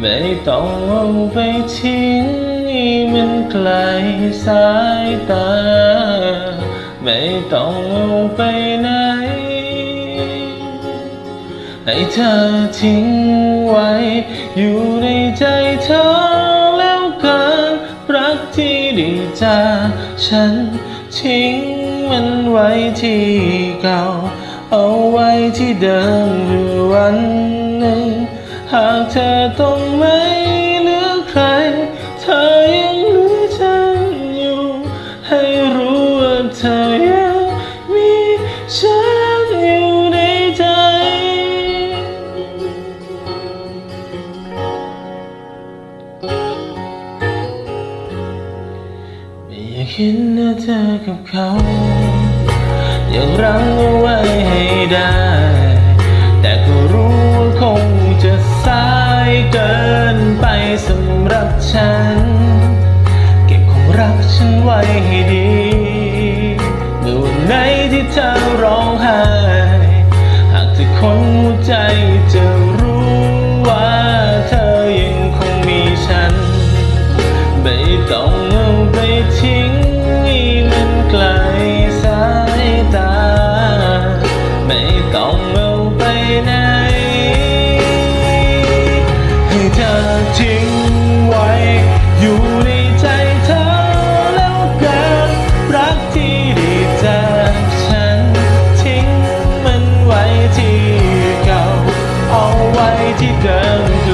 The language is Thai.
ไม่ต้องเอาไปทิ้งให้มันไกลสายตา ไม่ต้องเอาไปไหน ให้เธอทิ้งไว้ อยู่ในใจเธอแล้วกันรักที่ด้จาฉันทิ้งมันไว้ที่เก่า เอาไว้ที่เดิมหรือวันหนึ่ง หากเธอต้องไม่เหลือใคร เธอยังเหลือฉันอยู่ ให้รู้ว่าเธอยังมีฉันอยู่ในใจ ไม่อยากเห็นหน้าเธอกับเขาอยากรั้งเอาไว้ให้ได้ สำหรับฉัน เก็บของรักฉันไว้ให้ดีเมื่อวันไหนที่เธอร้องไห้ หากเธอคนหัวใจจะรู้ de tanto